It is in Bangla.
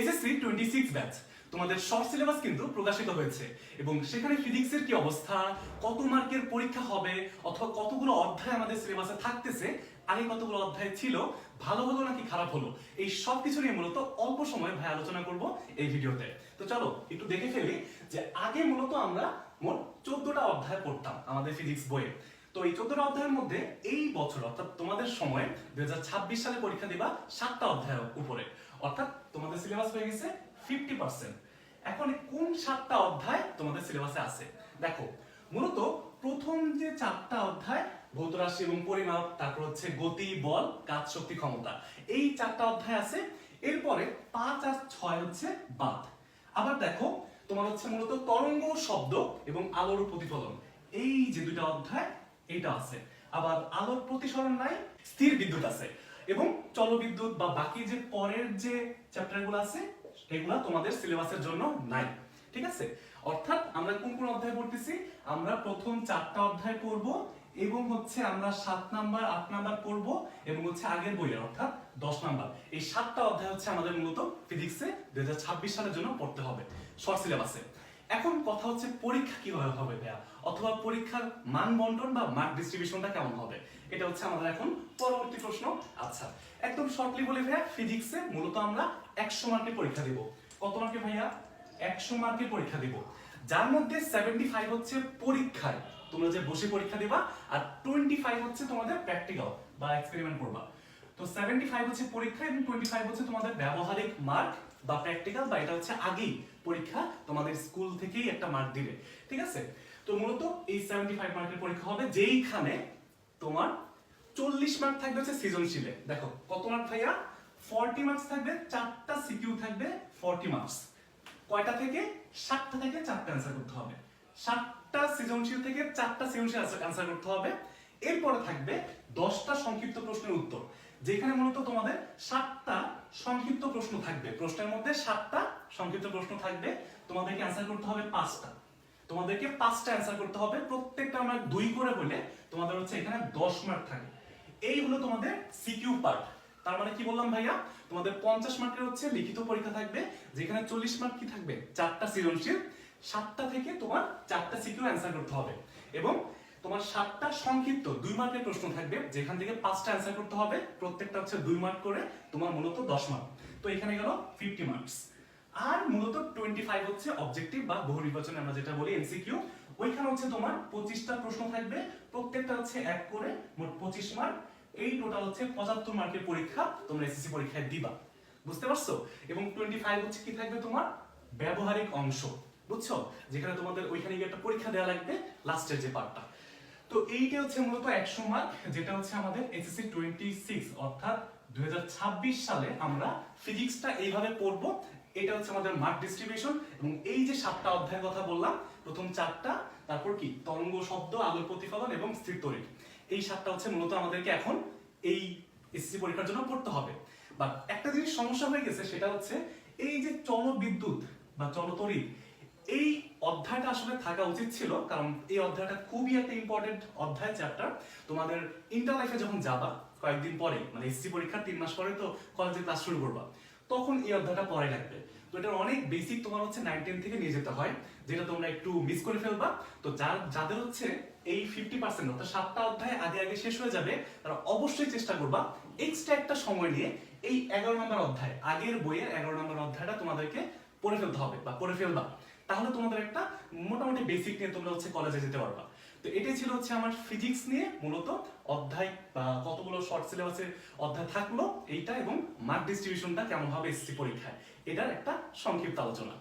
এসএসসি টোয়েন্টি সিক্স ব্যাচ তোমাদের শর্ট সিলেবাস কিন্তু প্রকাশিত হয়েছে। এবং সেখানে ফিজিক্সের কি অবস্থা, কত মার্কের পরীক্ষা হবে, অথবা কতগুলো অধ্যায় আমাদের সিলেবাসে থাকতেছে, আগে কতগুলো অধ্যায় ছিল, ভালো হলো নাকি খারাপ হলো? এই সব কিছু নিয়ে মূলত অল্প সময় ভাই আলোচনা করব এই ভিডিওতে। তো চলো, একটু দেখে ফেলি যে আগে মূলত আমরা মোট চোদ্দটা অধ্যায় পড়তাম আমাদের ফিজিক্স বইয়ে। তো এই চোদ্দটা অধ্যায়ের মধ্যে এই বছর, অর্থাৎ তোমাদের সময়, দুই সালে পরীক্ষা দিবা সাতটা অধ্যায়ের উপরে। অর্থাৎ তোমাদের সিলেবাস হয়ে গেছে ফিফটি পার্সেন্ট এখন কোন সাতটা অধ্যায় তোমাদের সিলেবাসে আছে? দেখো, মূলত প্রথম যে চারটা অধ্যায়, ভৌত রাশি এবং পরিমাপ, তারপর হচ্ছে গতি, বল, কাজ, শক্তি, ক্ষমতা। এই চারটা অধ্যায় আছে, এরপরে পাঁচ আর ছয় হচ্ছে বাদ। আবার দেখো, তোমার হচ্ছে মূলত তরঙ্গ শব্দ এবং আলোর প্রতিফলন। এই যে দুটা অধ্যায় এটা আছে। আবার আলোর প্রতিসরণ নাই, স্থির বিদ্যুৎ আছে। এবং চলবিদ্যুৎ বা বাকি যে পরের যে চ্যাপ্টারগুলো আছে এগুলা তোমাদের সিলেবাসের জন্য নাই। ঠিক আছে? অর্থাৎ আমরা কোন কোন অধ্যায় পড়তেছি? আমরা প্রথম চারটা অধ্যায় পড়ব এবং হচ্ছে আমরা সাত নাম্বার, আট নাম্বার পড়ব এবং হচ্ছে আগের বইয়ের, অর্থাৎ দশ নাম্বার। এই সাতটা অধ্যায় হচ্ছে আমাদের মূলত ফিজিক্সে দুই হাজার ছাব্বিশ সালের জন্য পড়তে হবে শর্ট সিলেবাসে এখন কথা হচ্ছে পরীক্ষা কীভাবে হবে ভাইয়া? অথবা পরীক্ষার মান বন্টন বা মার্ক ডিস্ট্রিবিউশনটা কেমন হবে? এটা হচ্ছে আমাদের এখন পরবর্তী প্রশ্ন। আচ্ছা একদম শর্টলি বলি ভাইয়া ফিজিক্সে মূলত আমরা একশো মার্কের পরীক্ষা দিব। কত মার্কে ভাইয়া? একশো মার্কের পরীক্ষা দিব। যার মধ্যে সেভেন্টি ফাইভ হচ্ছে পরীক্ষায়। তোমরা যে বসে পরীক্ষা দিবা, আর টোয়েন্টি ফাইভ হচ্ছে তোমাদের প্র্যাকটিক্যাল বা এক্সপেরিমেন্ট করবা। তো সেভেন্টি ফাইভ হচ্ছে পরীক্ষা এবং টোয়েন্টি ফাইভ হচ্ছে তোমাদের ব্যবহারিক মার্ক বা প্র্যাকটিক্যাল বা এটা হচ্ছে আগেই পরীক্ষা তোমাদের স্কুল থেকেই একটা মার্ক দিবে, ঠিক আছে? তো মূলত এই সেভেন্টি ফাইভ মার্কের পরীক্ষা হবে যেইখানে তোমার চল্লিশ মার্ক থাকবে হচ্ছে সৃজনশীলে। দেখো, কত মার্ক ভাইয়া? ফর্টি মার্কস থাকবে, চারটা সিকিউ থাকবে ফর্টি মার্কস কয়টা থেকে? সাতটা থেকে চারটা অ্যান্সার করতে হবে। সাতটা সৃজনশীল থেকে চারটা সৃজনশীল অ্যান্সার করতে হবে। এরপরে থাকবে দশটা সংক্ষিপ্ত প্রশ্নের উত্তর, যেখানে মূলত তোমাদের সাতটা সংক্ষিপ্ত প্রশ্ন থাকবে। প্রশ্নের মধ্যে সাতটা সংক্ষিপ্ত প্রশ্ন থাকবে, তোমাদেরকে অ্যান্সার করতে হবে পাঁচটা। তোমাদেরকে পাঁচটা অ্যান্সার করতে হবে, প্রত্যেকটা আমরা দুই করে বলে তোমাদের হচ্ছে এখানে দশ মার্ক থাকে। এই হলো তোমাদের সিকিউ পার্ট তার মানে কি বললাম ভাইয়া? তোমাদের পঞ্চাশ মার্কের হচ্ছে লিখিত পরীক্ষা থাকবে, যেখানে চল্লিশ মার্ক কি থাকবে? চারটা সৃজনশীল, সাতটা থেকে তোমার চারটা সিকিউ অ্যান্সার করতে হবে। এবং তোমার সাতটা সংক্ষিপ্ত দুই মার্কের প্রশ্ন থাকবে, যেখান থেকে পাঁচটা অ্যান্সার করতে হবে। প্রত্যেকটা হচ্ছে দুই মার্ক করে তোমার মূলত দশ মার্ক তো এখানে গেল ফিফটি মার্কস আর মূলত টোয়েন্টি ফাইভ হচ্ছে অবজেক্টিভ বা বহু নির্বাচনে আমরা যেটা বলি এমসিকিউ ওইখানে হচ্ছে তোমার পঁচিশটা প্রশ্ন থাকবে। প্রত্যেকটা হচ্ছে এক করে মোট পঁচিশ মার্ক এই টোটাল হচ্ছে পঁচাত্তর মার্কের পরীক্ষা তোমরা এসএসসি পরীক্ষায় দিবা। বুঝতে পারছ? এবং টোয়েন্টি ফাইভ হচ্ছে কি থাকবে তোমার? ব্যবহারিক অংশ। বুঝছ? যেখানে তোমাদের ওইখানে গিয়ে একটা পরীক্ষা দেওয়া লাগবে লাস্টের যে পার্টটা তো এইটা হচ্ছে মূলত একশো মার্ক যেটা হচ্ছে আমাদের এসএসসি টোয়েন্টি সিক্স অর্থাৎ দুই সালে আমরা ফিজিক্সটা এইভাবে পড়ব। এটা হচ্ছে আমাদের মার্ক ডিস্ট্রিবিউশন এবং এই যে সাতটা অধ্যায়ের কথা বললাম, প্রথম চারটা, তারপর কি? তরঙ্গ শব্দ আলোর প্রতিফলন এবং স্থির তড়িৎ। এই সাতটা হচ্ছে মূলত আমাদেরকে এখন এই এসএসসি পরীক্ষার জন্য পড়তে হবে। বাট একটা জিনিস সমস্যা হয়ে গেছে, সেটা হচ্ছে এই যে চল বিদ্যুৎ বা চলতড়িৎ এই অধ্যায়টা আসলে থাকা উচিত ছিল, কারণ এই অধ্যায়টা খুবই একটা ইম্পর্টেন্ট অধ্যায় চ্যাপ্টার তোমাদের ইন্টার লাইফে যখন যাবা, কয়েকদিন পরে মানে এসসি পরীক্ষার তিন মাস পরে তো কলেজে ক্লাস শুরু করবা, তখন এই অধ্যায়টা পরে লাগবে। তো এটার অনেক বেসিক তোমার হচ্ছে নাইন টেন থেকে নিয়ে যেতে হয়, যেটা তোমরা একটু মিস করে ফেলবা। তো যার, যাদের হচ্ছে এই ফিফটি পার্সেন্ট অর্থাৎ সাতটা অধ্যায় আগে আগে শেষ হয়ে যাবে, তারা অবশ্যই চেষ্টা করবা এক্সট্রা একটা সময় নিয়ে এই এগারো নম্বর অধ্যায়, আগের বইয়ের এগারো নম্বর অধ্যায়টা তোমাদেরকে পড়ে ফেলতে হবে বা পড়ে ফেলবা। তাহলে তোমাদের একটা মোটামুটি বেসিক নিয়ে তোমরা হচ্ছে কলেজে যেতে পারবা। তো এটাই ছিল হচ্ছে আমার ফিজিক্স নিয়ে মূলত অধ্যায়, বা কতগুলো শর্ট সিলেবাসের অধ্যায় থাকল, এইটা এবং মার্ক ডিস্ট্রিবিউশনটা কেমন হবে এসসি পরীক্ষায়, এটার একটা সংক্ষিপ্ত আলোচনা।